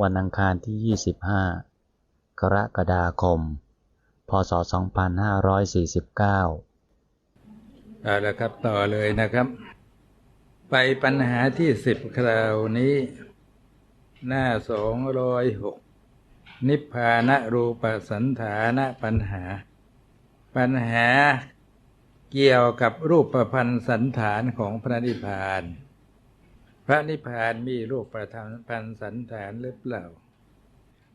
วันอังคารที่ 25 กรกฎาคม พศ 2549 เอาละครับต่อเลยนะครับ ไปปัญหาที่สิบคราวนี้ หน้าสองร้อยหกนิพพานรูปสันฐานปัญหา ปัญหาเกี่ยวกับรูปประพันธ์สันฐานของพระนิพพาน พระนิพพานมีรูปประพันสันฐานหรือเปล่า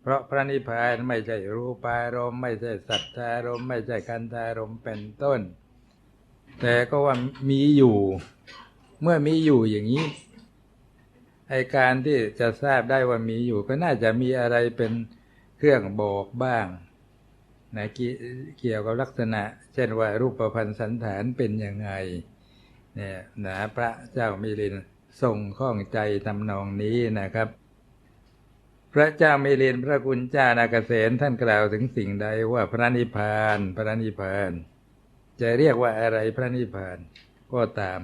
เพราะพระนิพพานไม่ใช่รูปารมณ์ไม่ใช่สัทธารมณ์ไม่ใช่คันธารมณ์เป็นต้น แต่ก็ว่ามีอยู่ เมื่อมีอยู่อย่างนี้ไอการที่จะทราบได้ว่ามีอยู่ก็น่าจะมีอะไรเป็นเครื่องบอกบ้างนะเกี่ยวกับลักษณะ เช่นว่ารูปประพันธ์สันฐานเป็นยังไงเนี่ยนะพระเจ้ามิลิน ทรงข้องใจทำนองนี้นะครับ พระเจ้ามิลินพระกุณเจ้านาเกษตท่านกล่าวถึงสิ่งใดว่าพระนิพพาน พระนิพพาน จะเรียกว่าอะไรพระนิพพานก็ตาม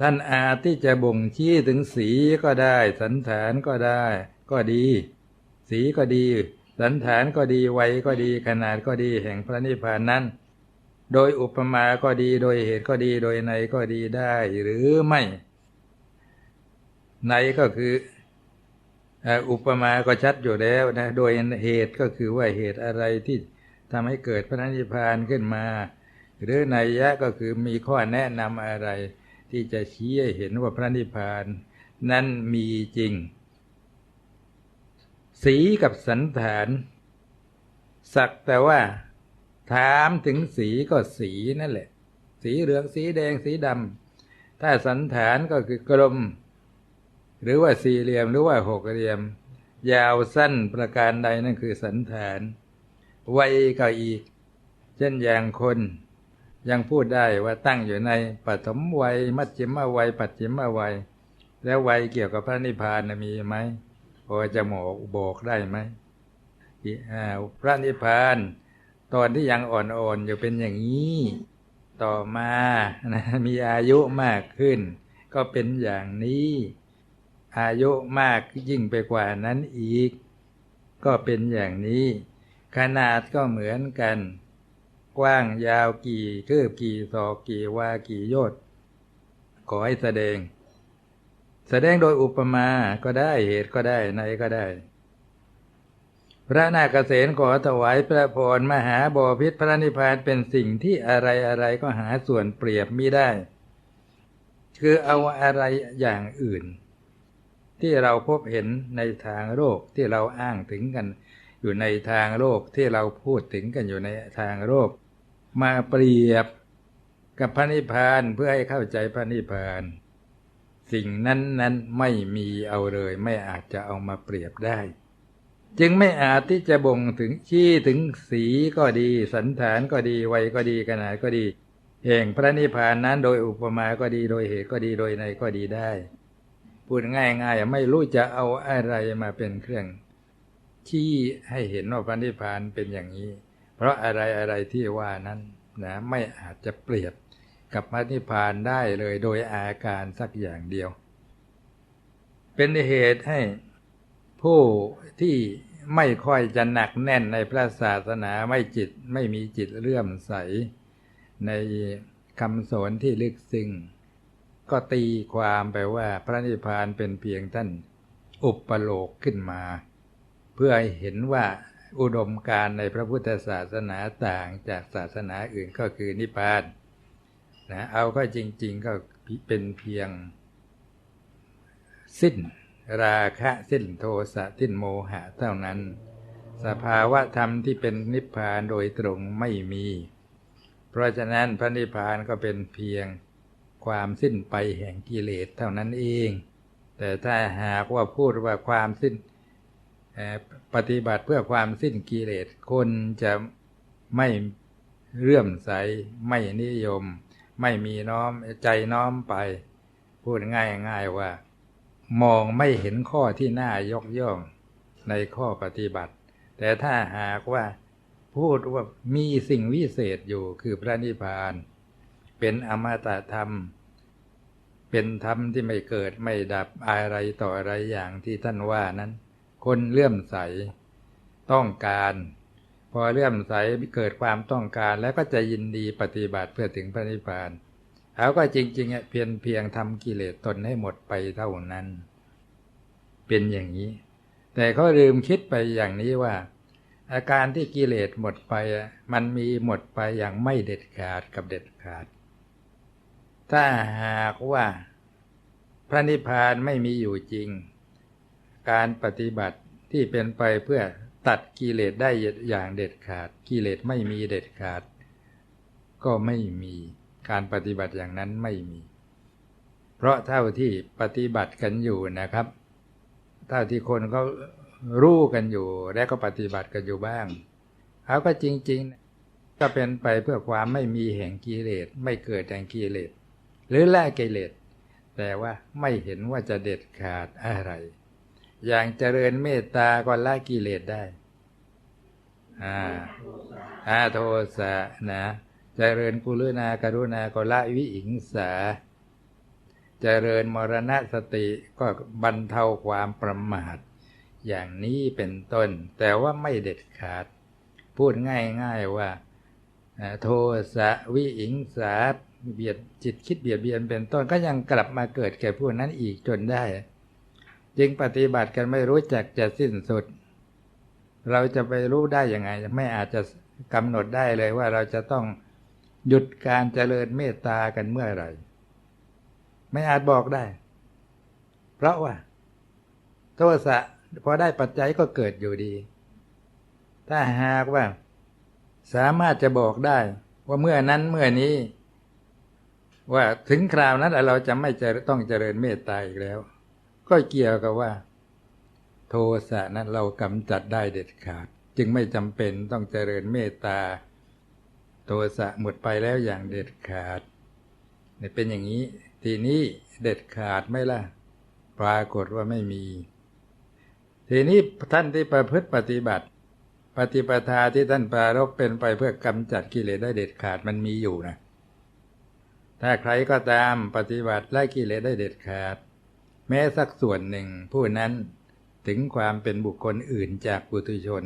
ท่านอาจที่จะบ่งชี้ถึงสีก็ได้ สันฐานก็ได้ ก็ดี สีก็ดี สันฐานก็ดีวัยก็ดีขนาดก็ดีแห่งพระนิพพานนั้นโดยอุปมาก็ดีโดยเหตุก็ดีโดยในก็ดีได้หรือไม่ ในก็คืออุปมาก็ชัดอยู่แล้วนะโดยเหตุก็คือว่าเหตุอะไรที่ทำให้เกิดพระนิพพานขึ้นมา หรือในยะก็คือมีข้อแนะนำอะไร ที่จะชี้ให้เห็นว่าพระนิพพาน นั้นมีจริง สีกับสันฐาน สักแต่ว่า ถามถึงสีก็สีนั่นแหละ สีเหลืองสีแดงสีดำถ้าสันฐานก็คือกลม หรือว่าสี่เหลี่ยมหรือว่าหกเหลี่ยม ยาวสั้นประการใดนั่นคือสันฐานวัยก็อีก เช่นอย่างคนยังพูดได้ว่าตั้งอยู่ในปฐมวัย มัจฉิมวัย ปัจฉิมวัย แล้ววัยเกี่ยวกับพระนิพพานมีไหมพอจะหมอกบอกได้ไหมพระนิพพานตอนที่ยังอ่อนๆอยู่เป็นอย่างนี้ ต่อมานะมีอายุมากขึ้น ก็เป็นอย่างนี้ อายุมากยิ่งไปกว่านั้นอีก ก็เป็นอย่างนี้ ขนาดก็เหมือนกัน กว้างยาวกี่คืบกี่ศอกกี่วากี่โยชน์ขอให้แสดง แสดงโดยอุปมาก็ได้เหตุก็ได้ในก็ได้ พระนาคเษนขอถวายพระพรมหาบอพิษพระนิพพานเป็นสิ่งที่อะไรอะไรก็หาส่วนเปรียบมิได้ คือเอาอะไรอย่างอื่น ที่เราพบเห็นในทางโลกที่เราอ้างถึงกัน อยู่ในทางโลกที่เราพูดถึงกันอยู่ในทางโลกมาเปรียบกับพระนิพพานเพื่อให้เข้าใจพระนิพพาน สิ่งนั้นนั้นไม่มีเอาเลย ไม่อาจจะเอามาเปรียบได้ จึงไม่อาจที่จะบ่งถึงชี้ถึงสีก็ดี สันฐานก็ดีวัยก็ดีขนาดก็ดีแห่งพระนิพพานนั้นโดยอุปมาก็ดีโดยเหตุก็ดีโดยในก็ดีได้ พูดง่ายๆไม่รู้จะเอาอะไรมาเป็นเครื่องชี้ให้เห็นว่าพระนิพพานเป็นอย่างนี้ เพราะอะไรอะไรที่ว่านั้นนะไม่อาจจะเปรียบกับพระนิพพานได้เลยโดยอาการสักอย่างเดียว เป็นเหตุให้ผู้ที่ไม่ค่อยจะหนักแน่นในพระศาสนาไม่จิตไม่มีจิตเลื่อมใส ในคำสอนที่ลึกซึ้ง ก็ตีความไปว่าพระนิพพานเป็นเพียงท่านอุปโลกขึ้นมา เพื่อให้เห็นว่าอุดมการในพระพุทธศาสนาต่างจากศาสนาอื่นก็คือนิพพานนะเอาก็จริง ๆก็เป็นเพียง สิ้นราคะสิ้นโทสะสิ้นโมหะเท่านั้น สภาวะธรรมที่เป็นนิพพานโดยตรงไม่มี เพราะฉะนั้นพระนิพพานก็เป็นเพียง ความสิ้นไปแห่งกิเลสเท่านั้นเอง แต่ถ้าหากว่าพูดว่าความสิ้นปฏิบัติเพื่อความสิ้นกิเลสคนจะไม่เรื่อมใสไม่นิยม ไม่มีน้อมใจน้อมไป พูดง่ายๆว่า มองไม่เห็นข้อที่น่ายกย่องในข้อปฏิบัติ แต่ถ้าหากว่าพูดว่ามีสิ่งวิเศษอยู่คือพระนิพพาน เป็นอมตะธรรม เป็นธรรมที่ไม่เกิดไม่ดับอะไรต่ออะไรอย่างที่ท่านว่านั้น คนเลื่อมใสต้องการ พอเลื่อมใสเกิดความต้องการแล้วก็จะยินดีปฏิบัติเพื่อถึงพระนิพพานเขาก็จริงๆเพียงเพียงทำกิเลสตนให้หมดไปเท่านั้น เป็นอย่างนี้ แต่เขาลืมคิดไปอย่างนี้ว่า อาการที่กิเลสหมดไปมันมีหมดไปอย่างไม่เด็ดขาดกับเด็ดขาด ถ้าหากว่าพระนิพพานไม่มีอยู่จริง การปฏิบัติที่เป็นไปเพื่อตัดกิเลสได้อย่างเด็ดขาด กิเลสไม่มีเด็ดขาด ก็ไม่มีการปฏิบัติอย่างนั้นไม่มี เพราะเท่าที่ปฏิบัติกันอยู่นะครับเท่าที่คนเขารู้กันอยู่ และก็ปฏิบัติกันอยู่บ้างเขาก็จริง ๆ ก็เป็นไปเพื่อความไม่มีแห่งกิเลสไม่เกิดแห่งกิเลส หรือละกิเลสแต่ว่าไม่เห็นว่าจะเด็ดขาดอะไร อย่างเจริญเมตตาก็ละกิเลสได้อ่าอาโทสะนะเจริญกุลนาการุณาก็ละวิอิงสา เจริญมรณะสติก็บรรเทาความประมาท อย่างนี้เป็นต้น แต่ว่าไม่เด็ดขาด พูดง่ายๆว่า โทสะวิอิงสา เบียดจิตคิดเบียดเบียนเป็นต้นก็ยังกลับมาเกิดแก่ผู้นั้นอีกจนได้ จึงปฏิบัติกันไม่รู้จักจะสิ้นสุด เราจะไปรู้ได้ยังไง ไม่อาจจะกำหนดได้เลยว่าเราจะต้องหยุดการเจริญเมตตากันเมื่อไหร่ ไม่อาจบอกได้ เพราะว่า โทสะพอได้ปัจจัยก็เกิดอยู่ดี ถ้าหากว่า สามารถจะบอกได้ ว่าเมื่อนั้นเมื่อนี้ ว่าถึงคราวนั้นเราจะไม่จะต้องเจริญเมตตาอีกแล้ว ก็เกี่ยวกับว่า โทสะนั้นเรากำจัดได้เด็ดขาด จึงไม่จำเป็นต้องเจริญเมตตา โทสะหมดไปแล้วอย่างเด็ดขาดเนี่ยเป็นอย่างนี้ ทีนี้เด็ดขาดไม่ล่ะ ปรากฏว่าไม่มี ทีนี้ท่านที่ประพฤติปฏิบัติ ปฏิปทาที่ท่านปรารบเป็นไปเพื่อกำจัดกิเลสได้เด็ดขาดมันมีอยู่นะ ถ้าใครก็ตามปฏิบัติไล่กิเลสได้เด็ดขาด แม้สักส่วนหนึ่งผู้นั้นถึงความเป็นบุคคลอื่นจากปุถุชน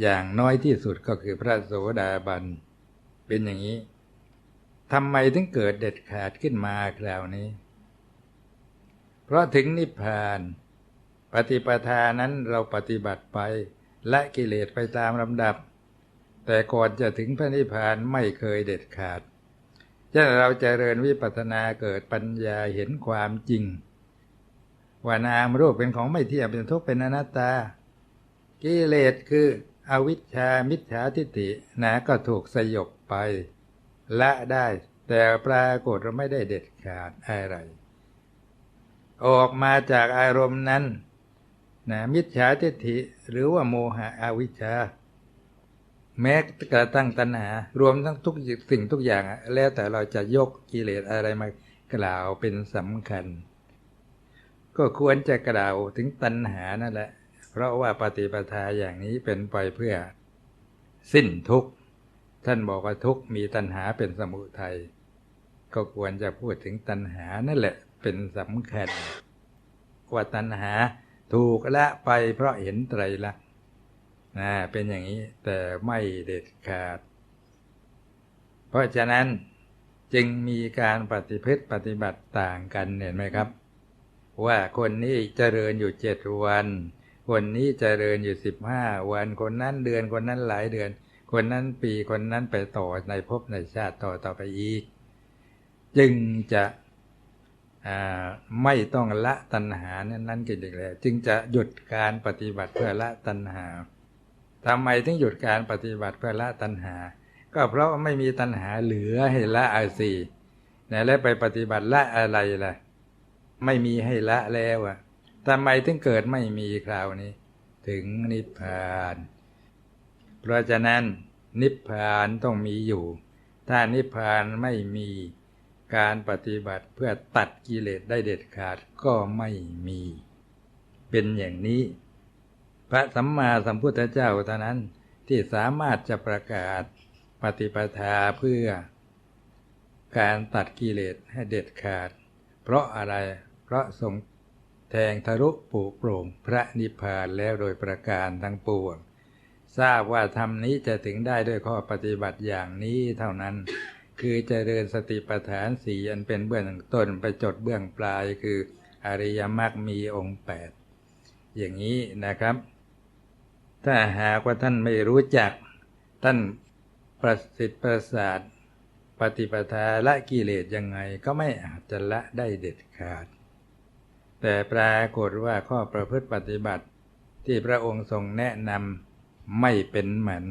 อย่างน้อยที่สุดก็คือพระโสดาบัน เป็นอย่างนี้ทำไมถึงเกิดเด็ดขาดขึ้นมาคราวนี้ เพราะถึงนิพพาน ปฏิปทานั้นเราปฏิบัติไป และกิเลสไปตามลำดับ แต่ก่อนจะถึงพระนิพพานไม่เคยเด็ดขาด จะเราจเจริญวิปัสสนาเกิดปัญญาเห็นความจริง ว่านามรูปเป็นของไม่เที่ยงเป็นทุกข์เป็นอนัตตา กิเลสคืออวิชชามิจฉาทิฏฐินะก็ถูกสยบไปละได้แต่ปรากฏเราไม่ได้เด็ดขาดอะไร ออกมาจากอารมณ์นั้นนะมิจฉาทิฏฐิหรือว่าโมหะอวิชชา แม้กระตั้งตัณหา รวมทั้งทุกสิ่งทุกอย่างแล้วแต่เราจะยกกิเลสอะไรมากล่าวเป็นสำคัญ ก็ควรจะกล่าวถึงตัณหานั่นแหละ เพราะว่าปฏิปทาอย่างนี้เป็นไปเพื่อ สิ้นทุกข์ ท่านบอกว่าทุกข์มีตัณหาเป็นสมุทัยก็ควรจะพูดถึงตัณหานั่นแหละเป็นสำคัญ ว่าตัณหาถูกละไปเพราะเห็นไตรลักษณ์ นะเป็นอย่างนี้แต่ไม่เด็ดขาด เพราะฉะนั้นจึงมีการปฏิพฤติปฏิบัติต่างกันเห็นไหมครับ ว่าคนนี้เจริญอยู่เจ็ดวัน คนนี้เจริญอยู่สิบห้าวัน คนนั้นเดือนคนนั้นหลายเดือน คนนั้นปีคนนั้นไปต่อในภพในชาติต่อต่อไปอีก จึงจะไม่ต้องละตัณหานั้นนั้นกันอีกแล้วจึงจะหยุดการปฏิบัติเพื่อละตัณหา ทำไมถึงหยุดการปฏิบัติเพื่อละตัณหา ก็เพราะไม่มีตัณหาเหลือให้ละอาสีนะแล้วไปปฏิบัติละอะไรล่ะ ไม่มีให้ละแล้วอะทำไมถึงเกิดไม่มีคราวนี้ ถึงนิพพาน เพราะฉะนั้นนิพพานต้องมีอยู่ ถ้านิพพานไม่มีการปฏิบัติเพื่อตัดกิเลสได้เด็ดขาดก็ไม่มี เป็นอย่างนี้ พระสัมมาสัมพุทธเจ้าเท่านั้นที่สามารถจะประกาศปฏิปทาเพื่อ การตัดกิเลสให้เด็ดขาด เพราะอะไรเพราะทรงแทงทะลุปูโปร่งพระนิพพานแล้วโดยประการทั้งปวงทราบว่าธรรมนี้จะถึงได้ด้วยข้อปฏิบัติอย่างนี้เท่านั้น คือเจริญสติปัฏฐานสี่อันเป็นเบื้องต้นไปจดเบื้องปลายคืออริยมรรคมีองค์แปดอย่างนี้นะครับ ถ้าหากว่าท่านไม่รู้จัก ท่านประสิทธิ์ประสาทปฏิปทาละกิเลสยังไงก็ไม่อาจจะละได้เด็ดขาด แต่ปรากฏว่าข้อประพฤติปฏิบัติที่พระองค์ทรงแนะนำไม่เป็นเหมือน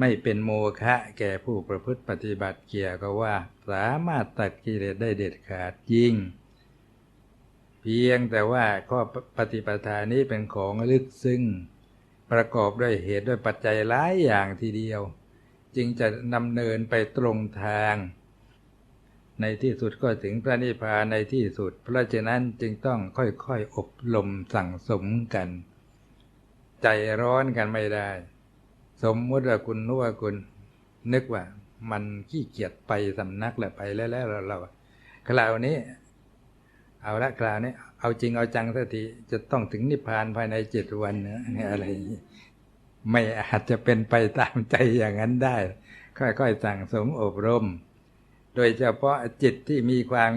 ไม่เป็นโมฆะแก่ผู้ประพฤติปฏิบัติเกี่ยวกับว่า สามารถตัดกิเลสได้เด็ดขาดยิ่ง เพียงแต่ว่าข้อปฏิปทานี้เป็นของลึกซึ้งประกอบด้วยเหตุด้วยปัจจัยหลายอย่างทีเดียว จึงจะดำเนินไปตรงทาง ในที่สุดก็ถึงพระนิพพานในที่สุด เพราะฉะนั้นจึงต้องค่อยๆอบรมสั่งสมกัน ใจร้อนกันไม่ได้ สมมติว่าคุณนึกว่าคุณ นึกว่า มันขี้เกียจไปสำนักแหละไปแล้วแล้วเราคราวนี้ เอาละคราวนี้เอาจริงเอาจังสักทีจะต้องถึงนิพพานภายในเจ็ดวันนะอะไรไม่อาจจะเป็นไปตามใจอย่างนั้นได้ ค่อยๆสั่งสมอบรม โดยเฉพาะจิตที่มีความ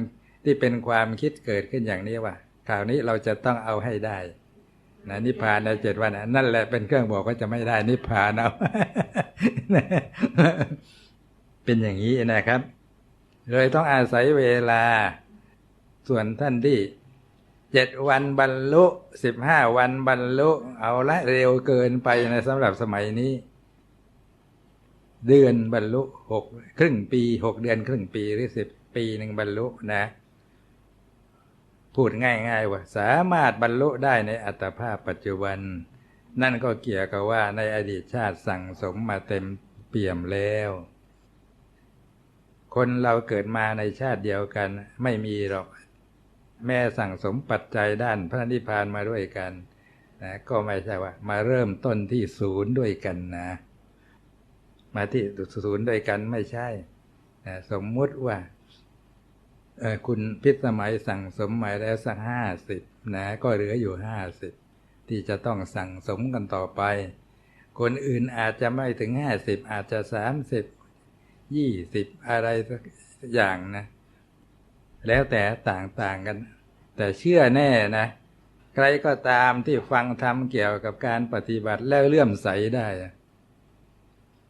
ที่เป็นความคิดเกิดขึ้นอย่างนี้ว่าคราวนี้เราจะต้องเอาให้ได้นะนิพพานในเจ็ดวันนั่นแหละเป็นเครื่องบอกว่าจะไม่ได้นิพพานเอาเป็นอย่างนี้นะครับ เลยต้องอาศัยเวลา ส่วนท่านที่เจ็ดวันบรรลุสิบห้าวันบรรลุ เอาละเร็วเกินไปในสำหรับสมัยนี้ เดือนบรรลุหกครึ่งปีหกเดือนครึ่งปีหรือสิบปีหนึ่งบรรลุนะ พูดง่ายๆว่า สามารถบรรลุได้ในอัตภาพปัจจุบัน นั่นก็เกี่ยวกับว่าในอดีตชาติสั่งสมมาเต็มเปี่ยมแล้วคนเราเกิดมาในชาติเดียวกัน ไม่มีหรอก แม่สั่งสมปัจจัยด้านพระนิพพานมาด้วยกันนะก็ไม่ใช่ว่า มาเริ่มต้นที่ศูนย์ด้วยกันนะ มาที่ศูนย์ด้วยกันไม่ใช่นะสมมุติว่าคุณพิสมัยสั่งสมมาแล้วสักห้าสิบนะก็เหลืออยู่ห้าสิบที่จะต้องสั่งสมกันต่อไป คนอื่นอาจจะไม่ถึงห้าสิบอาจจะสามสิบยี่สิบอะไรสักอย่างนะ แล้วแต่ต่างๆกัน แต่เชื่อแน่นะ ใครก็ตามที่ฟังธรรมเกี่ยวกับการปฏิบัติแล้วเลื่อมใสได้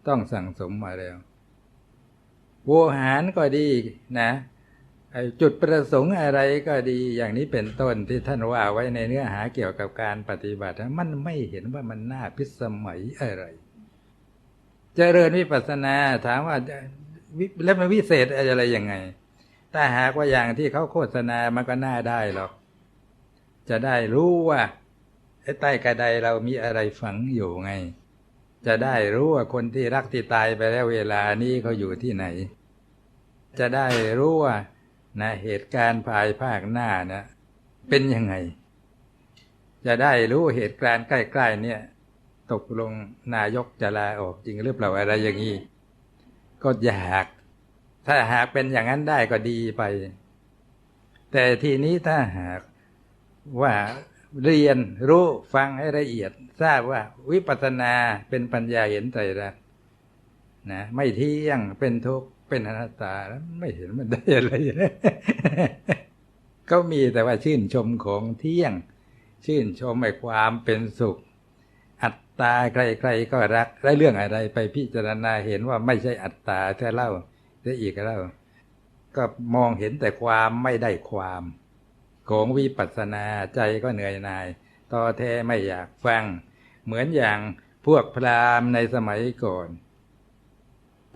ต้องสั่งสมมาแล้วโวหารก็ดีนะจุดประสงค์อะไรก็ดีอย่างนี้เป็นต้นที่ท่านว่าไว้ในเนื้อหาเกี่ยวกับการปฏิบัติ มันไม่เห็นว่ามันน่าพิสมัยอะไรจเจริญวิปัสสนาถามว่าแล้วมันวิเศษอะไรยังไง ถ้าหากว่าอย่างที่เขาโฆษณามันก็น่าได้หรอก จะได้รู้ว่าใต้กระไดเรามีอะไรฝังอยู่ไง จะได้รู้ว่าคนที่รักที่ตายไปแล้วเวลานี้เขาอยู่ที่ไหน จะได้รู้ว่านะเหตุการณ์ภายภาคหน้านะเป็นยังไง จะได้รู้เหตุการณ์ใกล้ๆเนี่ย ตกลงนายกจะลาออกจริงหรือเปล่าอะไรอย่างนี้ก็อยาก ถ้าหากเป็นอย่างนั้นได้ก็ดีไป แต่ทีนี้ถ้าหากว่าเรียนรู้ฟังให้ละเอียด ทราบว่าวิปัสสนาเป็นปัญญาเห็นใจรักนะไม่เที่ยงเป็นทุกข์เป็นอนัตตาแล้วไม่เห็นมันได้อะไรก็มีแต่ว่าชื่นชมของเที่ยง ชื่นชมไอ้ความเป็นสุข อัตตาใครๆก็รัก ได้เรื่องอะไรไปพิจารณาเห็นว่าไม่ใช่อัตตาแท้เล่า สียอีกแล้วก็มองเห็นแต่ความไม่ได้ความของวิปัสสนาใจก็เหนื่อยหน่ายต่อแท้ไม่อยากฟัง เหมือนอย่างพวกพราหมณ์ในสมัยก่อน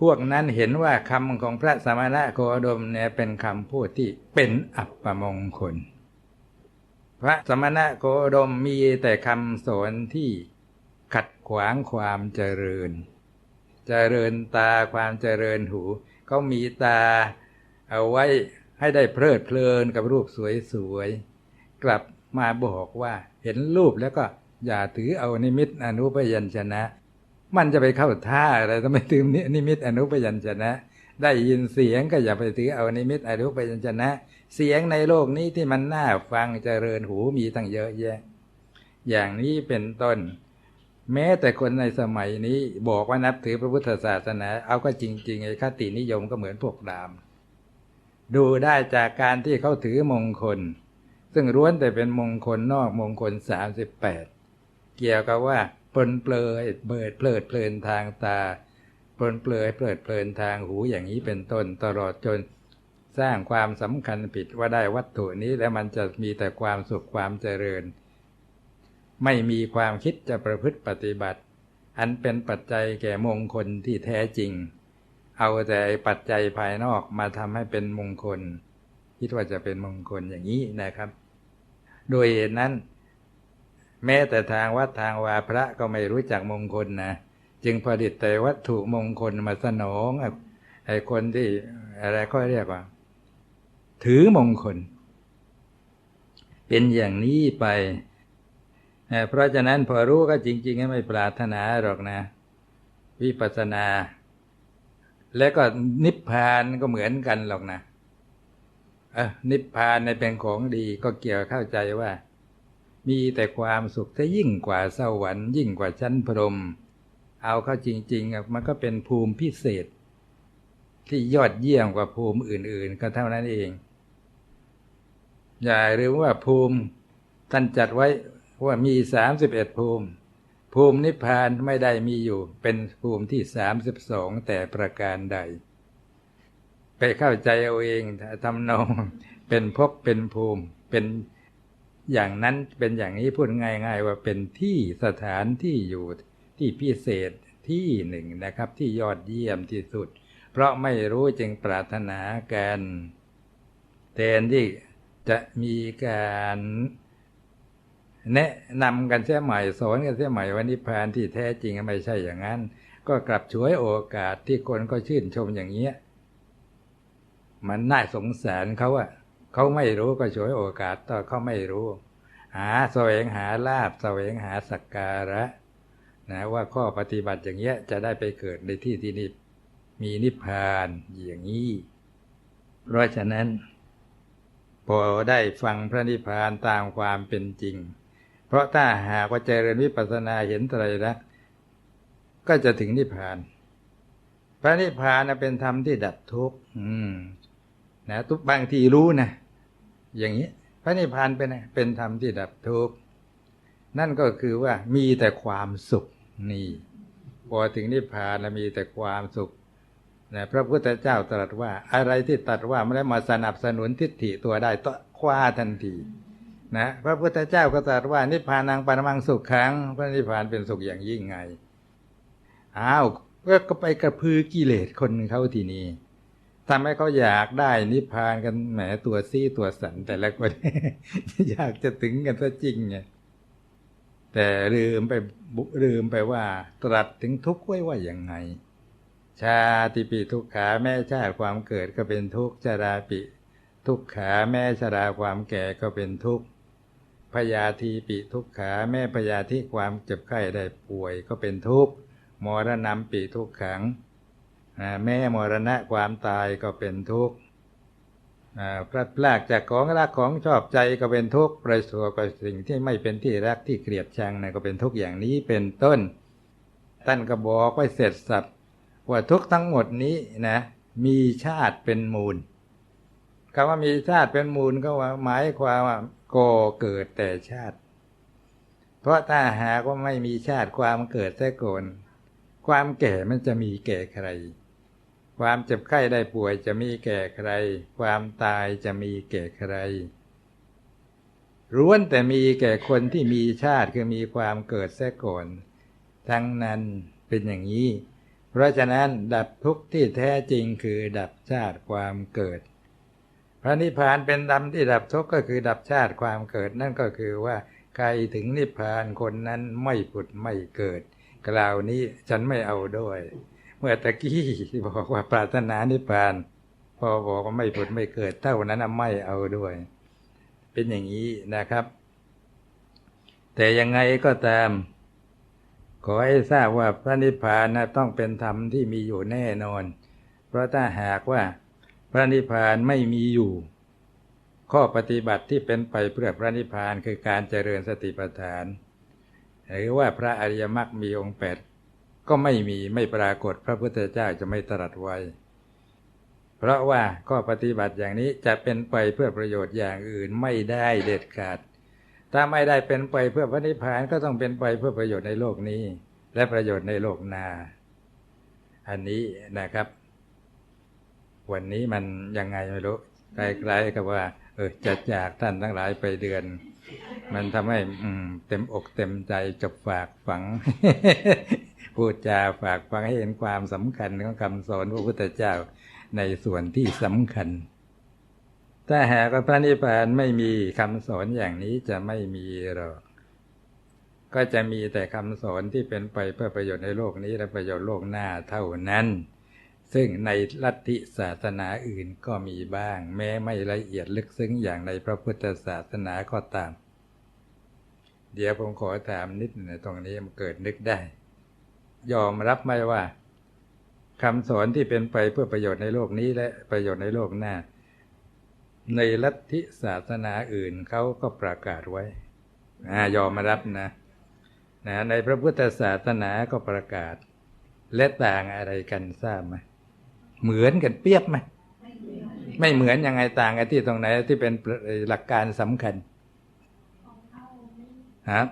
พวกนั้นเห็นว่าคำของพระสมณะโคดมเนี่ยเป็นคำพูดที่เป็นอัปปมงคล พระสมณะโคดมมีแต่คำสอนที่ขัดขวางความเจริญ เจริญตาความเจริญหู เขามีตา เอาไว้ให้ได้เพลิดเพลินกับรูปสวยๆ กลับมาบอกว่าเห็นรูปแล้วก็อย่าถือเอานิมิตอนุพยัญชนะ มันจะไปเข้าท่าอะไรทำไมถือนิมิตอนุพยัญชนะ ได้ยินเสียงก็อย่าไปถือเอานิมิตอรูปยัญชนะ เสียงในโลกนี้ที่มันน่าฟังเจริญหูมีตั้งเยอะแยะ อย่างนี้เป็นต้น แม้แต่คนในสมัยนี้บอกว่านับถือพระพุทธศาสนา เอาก็จริงๆไอ้คตินิยมก็เหมือนพวกดาม ดูได้จากการที่เขาถือมงคล ซึ่งร้วนแต่เป็นมงคลนอกมงคลสามสิบแปดเกี่ยวกับว่าปลนเปลยเบิดเพลิดเพลินทางตาปลนเปลยเพลิดเพลินทางหูอย่างนี้เป็นต้นตลอดจนสร้างความสำคัญผิดว่าได้วัตถุนี้แล้วมันจะมีแต่ความสุขความเจริญ ไม่มีความคิดจะประพฤติปฏิบัติ อันเป็นปัจจัยแก่มงคลที่แท้จริง เอาแต่ปัจจัยภายนอกมาทำให้เป็นมงคล คิดว่าจะเป็นมงคลอย่างนี้นะครับ โดยเหตุนั้น แม้แต่ทางวัดทางวาพระก็ไม่รู้จักมงคลนะจึงผลิตแต่วัตถุมงคลมาสนองไอ้คนที่อะไรก็เรียกว่า ถือมงคล เป็นอย่างนี้ไป เพราะฉะนั้นพอรู้ก็จริง ๆ ไม่ปรารถนาหรอกนะ วิปัสนา และก็นิพพานก็เหมือนกันหรอกนะเออนิพพานในเป็นของดีก็เกี่ยวเข้าใจว่า มีแต่ความสุขที่ยิ่งกว่าสวรรค์ยิ่งกว่าชั้นพรหมเอาเข้าจริง ๆ มันก็เป็นภูมิพิเศษ ที่ยอดเยี่ยมกว่าภูมิอื่น ๆ ก็เท่านั้นเอง อย่าลืมว่าภูมิท่านจัดไว้ ว่ามีสามสิบเอ็ดภูมิ ภูมินิพพานไม่ได้มีอยู่ เป็นภูมิที่สามสิบสองแต่ประการใด ไปเข้าใจเอาเองทำนองเป็นภพเป็นภูมิเป็นอย่างนั้นเป็นอย่างนี้พูดง่าย ๆ ว่าเป็นที่สถานที่อยู่ที่พิเศษที่หนึ่งนะครับ ที่ยอดเยี่ยมที่สุด เพราะไม่รู้จึงปรารถนากันแทนที่จะมีการ แนะนำกันเสียใหม่สอนกันเสียใหม่ว่านิพพานที่แท้จริงไม่ใช่อย่างนั้น ก็กลับช่วยโอกาสที่คนก็ชื่นชมอย่างเงี้ยมันน่าสงสารเขาอะเขาไม่รู้ก็ช่วยโอกาสต่อเขาไม่รู้ หาแสวงหาลาบแสวงหาสักการะนะว่าข้อปฏิบัติอย่างเงี้ยจะได้ไปเกิดในที่ที่นี่มีนิพพานอย่างนี้ เพราะฉะนั้น พอได้ฟังพระนิพพานตามความเป็นจริง เพราะถ้าหากว่าเจริญวิปัสสนาเห็นไตรลักษณ์ก็จะถึงนิพพาน พระนิพพานเป็นธรรมที่ดับทุกข์นะทุกบางทีรู้นะอย่างนี้ พระนิพพานเป็นเป็นธรรมที่ดับทุกข์นั่นก็คือว่ามีแต่ความสุขนี่พอถึงนิพพานแล้วมีแต่ความสุขนะพระพุทธเจ้าตรัสว่า อะไรที่ตัดว่าไม่ได้มาสนับสนุนทิฏฐิตัวได้ต้องคว้าทันที นะพระพุทธเจ้าก็ตรัสว่านิพพานังปรมังสุขขังพระนิพพานเป็นสุขอย่างยิ่งไงอ้าวก็ไปกระพือกิเลสคนเขาทีนี้ทำให้เขาอยากได้นิพพานกันแหมตัวซี่ตัวสันแต่ละคนอยากจะถึงกันซะจริงไงแต่ลืมไปลืมไปว่า ตรัสถึงทุกข์ไว้ว่าอย่างไง ชาติปีทุกขาแม่ชาติความเกิดก็เป็นทุกข์ชาราปิ ทุกขาแม่ชราความแก่ก็เป็นทุกข์ พยาธีปิทุกขาแม่พยาธิความเจ็บไข้ได้ป่วยก็เป็นทุกข์มรณะปีทุกขังแม่มรณะความตายก็เป็นทุกข์พลัดพรากจากของรักของชอบใจก็เป็นทุกข์ประสบกับสิ่งที่ไม่เป็นที่รักที่เกลียดชังนะก็เป็นทุกข์อย่างนี้เป็นต้นท่านก็บอกไว้เสร็จสับว่าทุกทั้งหมดนี้นะมีชาติเป็นมูลคำว่ามีชาติเป็นมูลก็ว่าหมายความว่า ก่อเกิดแต่ชาติ เพราะถ้าหากว่าไม่มีชาติความเกิดแท้ก่อนความแก่มันจะมีแก่ใคร ความเจ็บไข้ได้ป่วยจะมีแก่ใคร ความตายจะมีแก่ใครร้วนแต่มีแก่คนที่มีชาติคือมีความเกิดแท้ก่อน ทั้งนั้นเป็นอย่างนี้ เพราะฉะนั้นดับทุกข์ที่แท้จริงคือดับชาติความเกิด พระนิพพานเป็นดำที่ดับทุกข์ก็คือดับชาติความเกิดนั่นก็คือว่าใครถึงนิพพานคนนั้นไม่ผุดไม่เกิด กล่าวนี้ฉันไม่เอาด้วย เมื่อตะกี้บอกว่าปรารถนานิพพานพอบอกว่าไม่ผลไม่เกิดเท่านั้นไม่เอาด้วย เป็นอย่างนี้นะครับ แต่ยังไงก็ตาม ขอให้ทราบว่าพระนิพพานนะต้องเป็นธรรมที่มีอยู่แน่นอน เพราะถ้าหากว่า พระนิพพานไม่มีอยู่ ข้อปฏิบัติที่เป็นไปเพื่อพระนิพพานคือการเจริญสติปัฏฐาน หรือว่าพระอริยมรรคมีองค์แปดก็ไม่มีไม่ปรากฏพระพุทธเจ้าจะไม่ตรัสไว้ เพราะว่าข้อปฏิบัติอย่างนี้จะเป็นไปเพื่อประโยชน์อย่างอื่นไม่ได้เด็ดขาด ถ้าไม่ได้เป็นไปเพื่อพระนิพพานก็ต้องเป็นไปเพื่อประโยชน์ในโลกนี้ และประโยชน์ในโลกหน้าอันนี้นะครับ วันนี้มันยังไงไม่รู้ใกล้ๆกับว่า เออจะจากท่านทั้งหลายไปเดือน มันทำให้อืมเต็มอกเต็มใจจบฝากฝัง พูดจาฝากฟังให้เห็นความสำคัญของคำสอนพระพุทธเจ้าในส่วนที่สำคัญ ถ้าหากว่าพระนิพพานไม่มีคำสอนอย่างนี้จะไม่มีหรอก ก็จะมีแต่คำสอนที่เป็นไปเพื่อประโยชน์ในโลกนี้และประโยชน์โลกหน้าเท่านั้น ซึ่งในลัทธิศาสนาอื่นก็มีบ้าง แม้ไม่ละเอียดลึกซึ้งอย่างในพระพุทธศาสนาก็ตาม เดี๋ยวผมขอถามนิดหนึ่งตรงนี้มันเกิดนึกได้ ยอมรับไหมว่าคำสอนที่เป็นไปเพื่อประโยชน์ในโลกนี้และประโยชน์ในโลกหน้า ในลัทธิศาสนาอื่นเขาก็ประกาศไว้ยอมรับนะนะ ในพระพุทธศาสนาก็ประกาศ และต่างอะไรกันทราบไหม เหมือนกันเปียบไหมไม่เหมือนยังไงต่างกันที่ตรงไหนที่เป็นหลักการสำคัญฮะ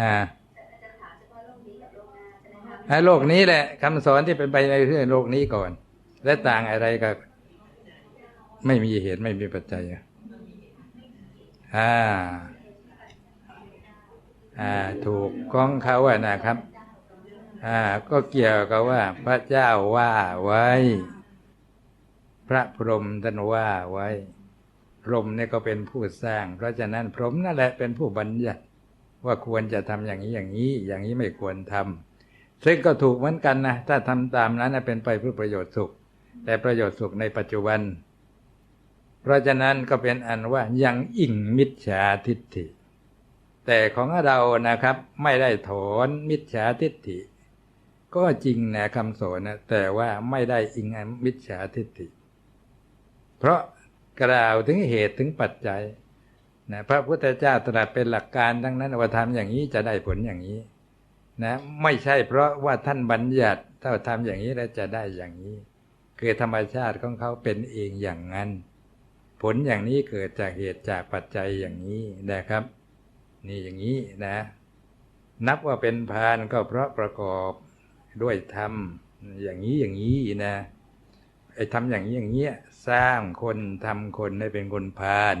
อ่าให้โลกนี้แหละคำสอนที่เป็นไปในเรื่องโลกนี้ก่อน และต่างอะไรกับ ไม่มีเหตุไม่มีปัจจัยอ่าอ่าถูกก้องเขาอะนะครับ อ่าก็เกี่ยวกับว่า พระเจ้าว่าไว้ พระพรหมท่านว่าไว้ พรหมเนี่ยก็เป็นผู้สร้าง เพราะฉะนั้นพรหมนั่นแหละเป็นผู้บัญญัติ ว่าควรจะทำอย่างนี้อย่างนี้ อย่างนี้ไม่ควรทำซึ่งก็ถูกเหมือนกันนะถ้าทำตามนั้นเป็นไปเพื่อประโยชน์สุข แต่ประโยชน์สุขในปัจจุบัน เพราะฉะนั้นก็เป็นอันว่ายังอิ่งมิจฉาทิฏฐิ แต่ของเรานะครับไม่ได้ถอนมิจฉาทิฏฐิ ก็จริงนะคำสอนนะแต่ว่าไม่ได้อิงมิจฉาทิฏฐิ เพราะกล่าวถึงเหตุถึงปัจจัยนะพระพุทธเจ้าตรัสเป็นหลักการทั้งนั้นว่าทำอย่างนี้จะได้ผลอย่างนี้นะไม่ใช่เพราะว่าท่านบัญญัติถ้าทำอย่างนี้แล้วจะได้อย่างนี้ คือธรรมชาติของเขาเป็นเองอย่างนั้น ผลอย่างนี้เกิดจากเหตุจากปัจจัยอย่างนี้นะครับ นี่อย่างนี้นะ นับว่าเป็นพานก็เพราะประกอบ ด้วยธรรมอย่างนี้อย่างนี้นะไอ้ทำอย่างนี้อย่างนี้ยสร้างคนทำคนให้เป็นคนพาล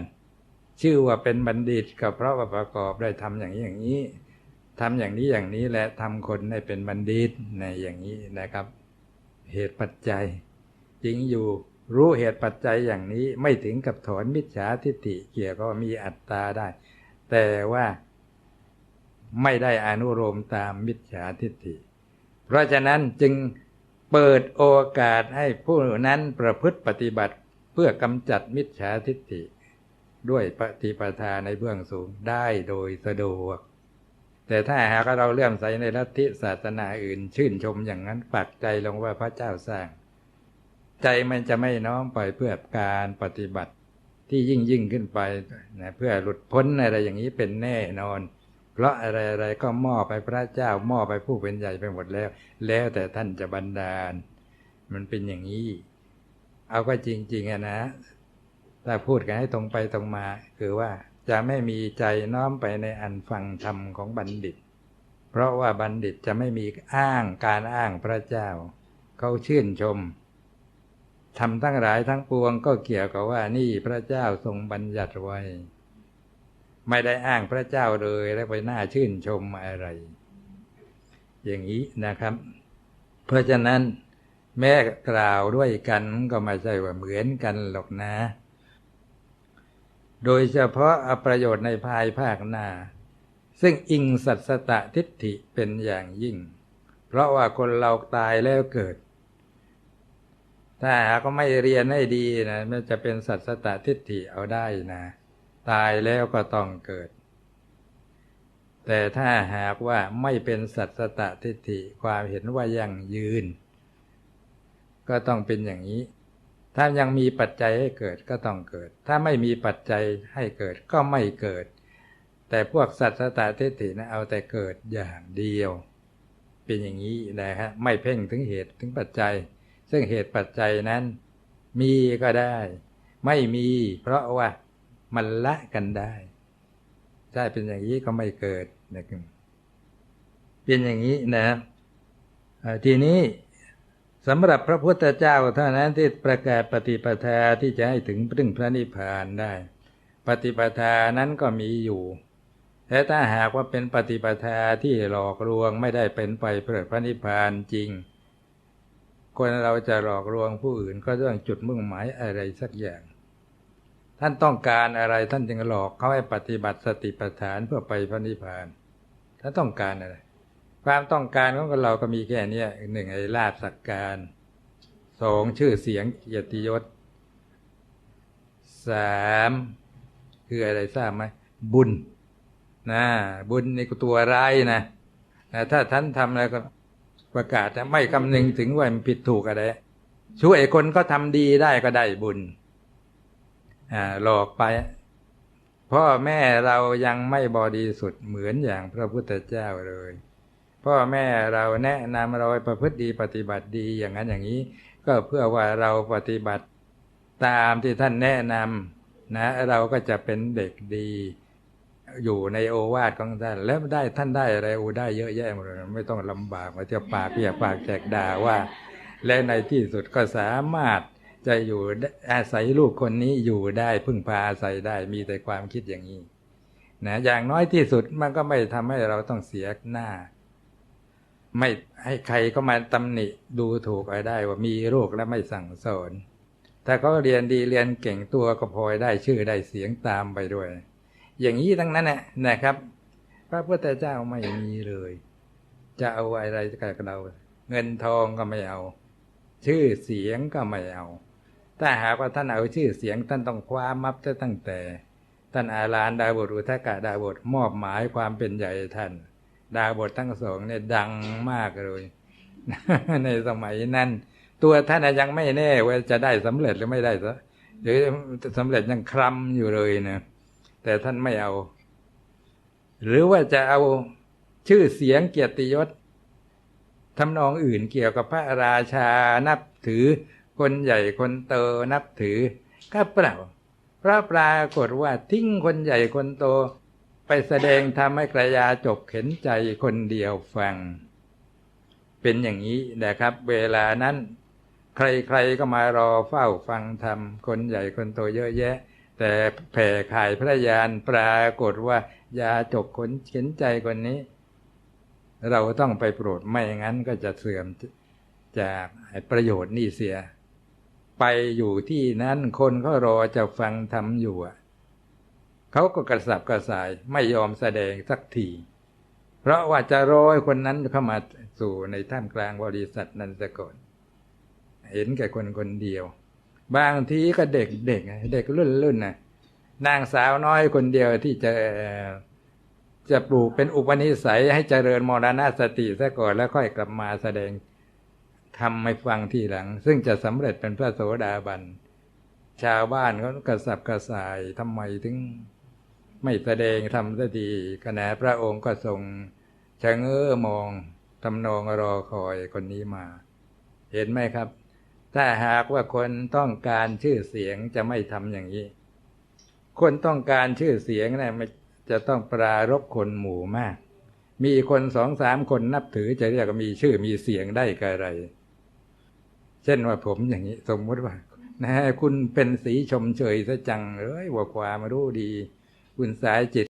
ชื่อว่าเป็นบัณฑิตก็เพราะว่าประกอบได้ทำอย่างนี้อย่างนี้ทำอย่างนี้อย่างนี้และทำคนให้เป็นบัณฑิตในอย่างนี้นะครับ เหตุปัจจัยจริงอยู่รู้เหตุปัจจัยอย่างนี้ไม่ถึงกับถอนมิจฉาทิฏฐิเกี่ยวก็มีอัตตาได้ แต่ว่าไม่ได้อนุโลมตามมิจฉาทิฏฐิ เพราะฉะนั้นจึงเปิดโอกาสให้ผู้นั้นประพฤติปฏิบัติเพื่อกำจัดมิจฉาทิฏฐิ ด้วยปฏิปทาในเบื้องสูงได้โดยสะดวก แต่ถ้าหากเราเลื่อมใสในลัทธิศาสนาอื่น ชื่นชมอย่างนั้นปักใจลงว่าพระเจ้าสร้าง ใจมันจะไม่น้อมไปเพื่อการปฏิบัติที่ยิ่งยิ่งขึ้นไปนะเพื่อหลุดพ้นอะไรอย่างนี้เป็นแน่นอน เพราะอะไรอะไรก็มอบไปพระเจ้ามอบไปผู้เป็นใหญ่ไปหมดแล้ว แล้วแต่ท่านจะบันดาล มันเป็นอย่างนี้ เอาก็จริงๆนะถ้าพูดกันให้ตรงไปตรงมา คือว่าจะไม่มีใจน้อมไปในอันฟังธรรมของบัณฑิต เพราะว่าบัณฑิตจะไม่มีอ้างการอ้างพระเจ้า เขาชื่นชมทำทั้งหลายทั้งปวงก็เกี่ยวกับว่านี่พระเจ้าทรงบัญญัติไว้ ไม่ได้อ้างพระเจ้าเลยแล้วไปน่าชื่นชมอะไร อย่างนี้นะครับ เพราะฉะนั้นแม้กล่าวด้วยกันก็ไม่ใช่ว่าเหมือนกันหรอกนะ โดยเฉพาะอประโยชน์ในภายภาคหน้า ซึ่งอิงสัตสตทิฏฐิเป็นอย่างยิ่ง เพราะว่าคนเราตายแล้วเกิด ถ้าหากไม่เรียนให้ดีนะมันจะเป็นสัตสตทิฏฐิเอาได้นะ ตายแล้วก็ต้องเกิด แต่ถ้าหากว่าไม่เป็นสัตสตทิฏฐิความเห็นว่ายั่งยืน ก็ต้องเป็นอย่างนี้ ถ้ายังมีปัจจัยให้เกิดก็ต้องเกิด ถ้าไม่มีปัจจัยให้เกิดก็ไม่เกิด แต่พวกสัตสตทิฏฐินะเอาแต่เกิดอย่างเดียว เป็นอย่างนี้นะฮะไม่เพ่งถึงเหตุถึงปัจจัย ซึ่งเหตุปัจจัยนั้นมีก็ได้ ไม่มีเพราะว่า มันละกันได้ใช่เป็นอย่างนี้ก็ไม่เกิดนะครับเป็นอย่างนี้นะทีนี้สำหรับพระพุทธเจ้าเท่านั้นที่ประกาศปฏิปทาที่จะให้ถึงพึ่งพระนิพพานได้ ปฏิปทานั้นก็มีอยู่แต่ถ้าหากว่าเป็นปฏิปทาที่หลอกลวงไม่ได้เป็นไปเพื่อพระนิพพานจริง คนเราจะหลอกลวงผู้อื่นก็ต้องจุดมุ่งหมายอะไรสักอย่าง ท่านต้องการอะไรท่านจึงหลอกเขาให้ปฏิบัติสติปัฏฐานเพื่อไปพระนิพพานท่านต้องการอะไร ความต้องการของเราก็มีแค่นี้หนึ่งไอ้ลาบสักการสองชื่อเสียงเกียรติยศสามคืออะไรทราบไหมบุญนะบุญในตัวร้ายนะนะถ้าท่านทำอะไรก็ประกาศไม่คำนึงถึงว่ามันผิดถูกอะไรช่วยคนก็ทำดีได้ก็ได้บุญ หลอกไป พ่อแม่เรายังไม่บอดีสุดเหมือนอย่างพระพุทธเจ้าเลย พ่อแม่เราแนะนำเราประพฤติดีปฏิบัติดีอย่างนั้นอย่างนี้ ก็เพื่อว่าเราปฏิบัติตามที่ท่านแนะนำนะ เราก็จะเป็นเด็กดีอยู่ในโอวาทของท่านแล้วได้ท่านได้อะไรอูได้เยอะแยะหมดเลยไม่ต้องลำบากมาเที่ยวปากเปียกปากแจกด่าว่า และในที่สุดก็สามารถ จะอยู่อาศัยลูกคนนี้อยู่ได้พึ่งพาอาศัยได้มีแต่ความคิดอย่างนี้นะอย่างน้อยที่สุดมันก็ไม่ทำให้เราต้องเสียหน้า ไม่ให้ใครก็มาตำหนิดูถูกอะไรได้ว่ามีลูกและไม่สั่งสอนถ้าเขาเรียนดีเรียนเก่งตัวก็พลอยได้ชื่อได้เสียงตามไปด้วย อย่างนี้ทั้งนั้นแหละนะครับ พระพุทธเจ้าไม่มีเลย จะเอาอะไรกับเรา เงินทองก็ไม่เอา ชื่อเสียงก็ไม่เอา ถ้าหากว่าท่านเอาชื่อเสียงท่านต้องคว้ามับตั้งแต่ท่านอาลานดาบทอุทกะดาบทมอบหมายความเป็นใหญ่ท่าน ดาบททั้งสองเนี่ยดังมากเลย ในสมัยนั้น ตัวท่านยังไม่แน่ว่าจะได้สำเร็จหรือไม่ได้ซะหรือสำเร็จยังคลำอยู่เลยนะแต่ท่านไม่เอา หรือว่าจะเอาชื่อเสียงเกียรติยศทำนองอื่นเกี่ยวกับพระราชานับถือ คนใหญ่คนโตนับถือก็เปล่าพระปรากฏว่าทิ้งคนใหญ่คนโต ไปแสดงทำให้กระยาจบเข็นใจคนเดียวฟัง เป็นอย่างนี้นะครับ เวลานั้น ใครๆก็มารอเฝ้าฟังธรรมคนใหญ่คนโตเยอะแยะ แต่แผ่ขายพระยานปรากฏว่ายาจบขนเข็นใจคนนี้ เราต้องไปโปรดไม่งั้นก็จะเสื่อมจากประโยชน์นี่เสีย ไปอยู่ที่นั้นคนเขารอจะฟังทำอยู่เขาก็กระสับกระส่ายไม่ยอมแสดงสักที เพราะว่าจะรอให้คนนั้นเข้ามาสู่ในท่ามกลางบริษัทนั้นซะก่อน เห็นแก่คนคนเดียว บางทีก็เด็กเด็กเด็กรุ่นรุ่นนะนางสาวน้อยคนเดียวที่จะจะปลูกเป็นอุปนิสัยให้เจริญมรณะสติซะก่อนแล้วค่อยกลับมาแสดง ทำให้ฟังทีหลัง ซึ่งจะสำเร็จเป็นพระโสดาบัน ชาวบ้านเขากระสับกระส่ายทำไมถึงไม่แสดงทำสักทีขณะพระองค์ก็ทรงชะเง้อมองทำนองรอคอยคนนี้มา เห็นไหมครับ ถ้าหากว่าคนต้องการชื่อเสียงจะไม่ทำอย่างนี้ คนต้องการชื่อเสียงเนะี่ยจะต้องปรารบคนหมู่มาก มีคนสองสามคนนับถือจะเรียกมีชื่อมีเสียงได้กระไร ช่นว่าผมอย่างนี้ สมมติว่านะคุณเป็นสีชมเชยซะจังเลยว่าความรู้ดี คุณสายจิต